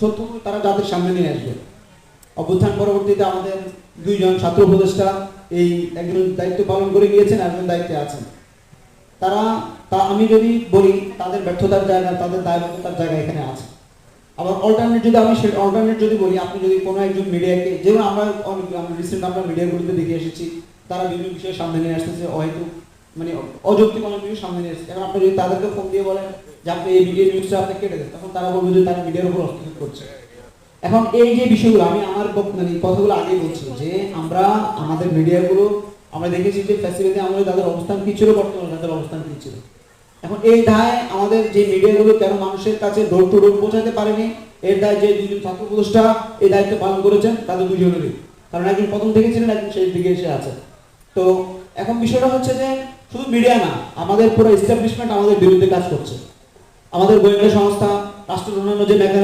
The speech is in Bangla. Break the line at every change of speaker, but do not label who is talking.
সত্যগুলো তারা জাতির সামনে নিয়ে আসবে। অভ্যুত্থান পরবর্তীতে আমাদের দুইজন ছাত্র উপদেষ্টা এই একজন দায়িত্ব পালন করে গিয়েছেন একজন দায়িত্বে আছেন। তারা, তা আমি যদি বলি, তাদের ব্যর্থতার জায়গা, তাদের দায়বদ্ধতার জায়গা এখানে আছে। আবার অল্টারনেট যদি আমি সেটা অল্টারনেট যদি বলি, আপনি যদি কোনো একজন মিডিয়াকে যেমন আমরা অনেক রিসেন্ট আমরা মিডিয়াগুলোতে দেখে এসেছি, তারা বিভিন্ন বিষয়ে সামনে নিয়ে আসতেছে হয়তো মানে অযৌক্তিক অনেক বিষয় সামনে নিয়ে আসছে এখন আপনি যদি তাদেরকে ফোন দিয়ে বলেন এই মিডিয়া নিউজটা আপনি কেটে দেন, তখন তারা বলবে যে তারা মিডিয়ার উপর করছে। এখন এই যে বিষয়গুলো, আমি আমার মানে কথাগুলো আগেই বলছি যে আমরা, আমাদের মিডিয়াগুলো আমরা দেখেছি যে ফ্যাসিলিটি আমাদের তাদের অবস্থান কি ছিল, বর্তমানে তাদের অবস্থান কি ছিল। এখন এই দায় আমাদের যে মিডিয়াগুলো কেন মানুষের কাছে ডোর টু ডোর পৌঁছাতে পারেনি, এর দায় যে দুজন ছাত্র এই দায়িত্ব পালন করেছেন, তাদের দুজনেরই। কারণ একজন প্রথম থেকে ছিলেন একজন শেষ দিকে এসে আছে। তো এখন বিষয়টা হচ্ছে যে, শুধু মিডিয়া না, আমাদের পুরো এস্টাবলিশমেন্ট আমাদের বিরুদ্ধে কাজ করছে। আমাদের গোয়েন্দা সংস্থা রাষ্ট্রের অন্যান্য যে